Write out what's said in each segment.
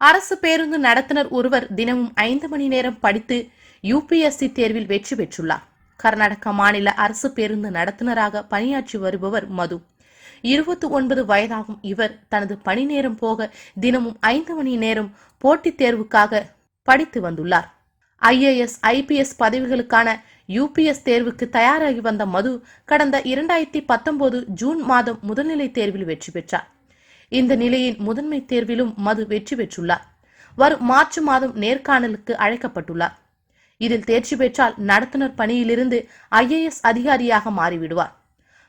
அரசு பேருந்து நடத்துனர் ஒருவர் தினமும் ஐந்து மணி நேரம் படித்து யூபிஎஸ்சி தேர்வில் வெற்றி பெற்றுள்ளார். கர்நாடக மாநில அரசு பேருந்து நடத்துனராக பணியாற்றி வருபவர் மது. இருபத்தி ஒன்பது வயதாகும் இவர் தனது பணி நேரம் போக தினமும் ஐந்து மணி நேரம் போட்டித் தேர்வுக்காக படித்து வந்துள்ளார். ஐஏஎஸ் ஐபிஎஸ் பதவிகளுக்கான யூபிஎஸ் தேர்வுக்கு தயாராகி வந்த மது கடந்த இரண்டாயிரத்தி பத்தொன்பது ஜூன் மாதம் முதல்நிலை தேர்வில் வெற்றி பெற்றார். இந்த நிலையின் முதன்மை தேர்விலும் மது வெற்றி பெற்றுள்ளார். வரும் மார்ச் மாதம் நேர்காணலுக்கு அழைக்கப்பட்டுள்ளார். இதில் தேர்ச்சி பெற்றால் நடத்துனர் பணியிலிருந்து ஐஏஎஸ் அதிகாரியாக மாறிவிடுவார்.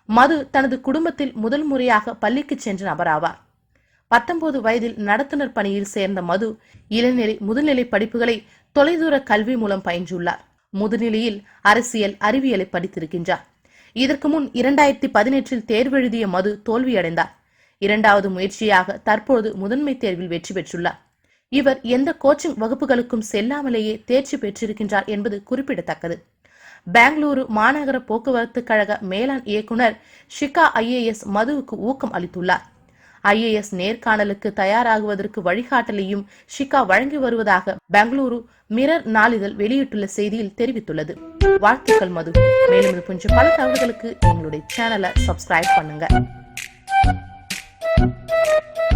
மது தனது குடும்பத்தில் முதல் முறையாக பள்ளிக்கு சென்ற நபராவார். பத்தொன்பது வயதில் நடத்துனர் பணியில் சேர்ந்த மது இளநிலை முதுநிலை படிப்புகளை தொலைதூர கல்வி மூலம் பயின்றுள்ளார். முதுநிலையில் அரசியல் அறிவியலை படித்திருக்கின்றார். இதற்கு முன் இரண்டாயிரத்தி பதினெட்டில் தேர்வெழுதிய மது தோல்வியடைந்தார். இரண்டாவது முயற்சியாக தற்போது முதன்மை தேர்வில் வெற்றி பெற்றுள்ளார். இவர் எந்த கோச்சிங் வகுப்புகளுக்கும் செல்லாமலேயே தேர்ச்சி பெற்றிருக்கின்றார் என்பது குறிப்பிடத்தக்கது. பெங்களூரு மாநகர போக்குவரத்து கழக மேலாண் இயக்குனர் ஷிகா ஐஏஎஸ் மதுவுக்கு ஊக்கம் அளித்துள்ளார். ஐஏஎஸ் நேர்காணலுக்கு தயாராகுவதற்கு வழிகாட்டலையும் ஷிகா வழங்கி வருவதாக பெங்களூரு மிரர் நாளிதழ் வெளியிட்டுள்ள செய்தியில் தெரிவித்துள்ளது. வாழ்த்துக்கள் மது. மேலும் இது போன்ற பல தகவல்களுக்கு எங்களுடைய சேனலை சப்ஸ்கிரைப் பண்ணுங்க. Thank you.